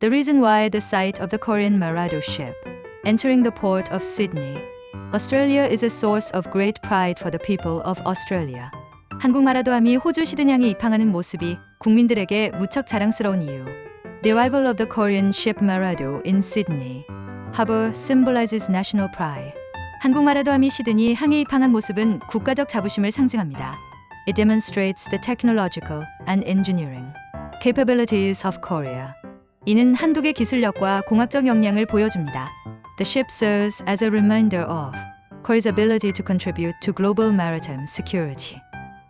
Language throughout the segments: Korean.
The reason why the sight of the Korean Marado ship entering the port of Sydney, Australia is a source of great pride for the people of Australia. 한국 마라도함이 호주 시드냥에 입항하는 모습이 국민들에게 무척 자랑스러운 이유. The arrival of the Korean ship Marado in Sydney harbor symbolizes national pride. 한국 마라도함이 시드니 항해 입항한 모습은 국가적 자부심을 상징합니다. It demonstrates the technological and engineering capabilities of Korea. 이는 한국의 기술력과 공학적 역량을 보여줍니다. The ship serves as a reminder of Korea's ability to contribute to global maritime security.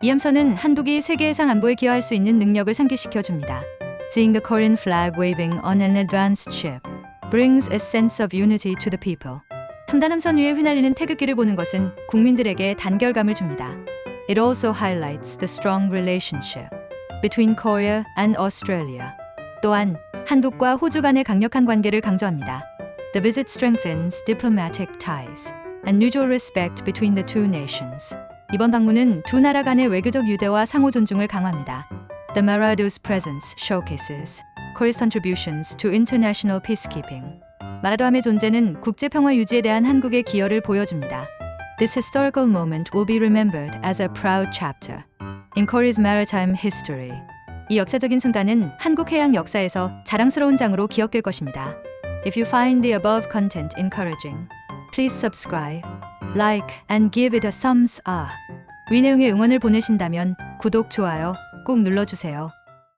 이 함선은 한국이 세계 해상 안보에 기여할 수 있는 능력을 상기시켜 줍니다. Seeing the Korean flag waving on an advanced ship brings a sense of unity to the people. 첨단 함선 위에 휘날리는 태극기를 보는 것은 국민들에게 단결감을 줍니다. It also highlights the strong relationship between Korea and Australia. 또한 한국과 호주 간의 강력한 관계를 강조합니다. The visit strengthens diplomatic ties and mutual respect between the two nations. 이번 방문은 두 나라 간의 외교적 유대와 상호 존중을 강화합니다. The Marado's presence showcases Korea's contributions to international peacekeeping. 마라도함의 존재는 국제 평화 유지에 대한 한국의 기여를 보여줍니다. This historical moment will be remembered as a proud chapter in Korea's maritime history. 이 역사적인 순간은 한국 해양 역사에서 자랑스러운 장으로 기억될 것입니다. If you find the above content encouraging, please subscribe, like, and give it a thumbs up. 위 내용의 응원을 보내신다면 구독, 좋아요 꼭 눌러주세요.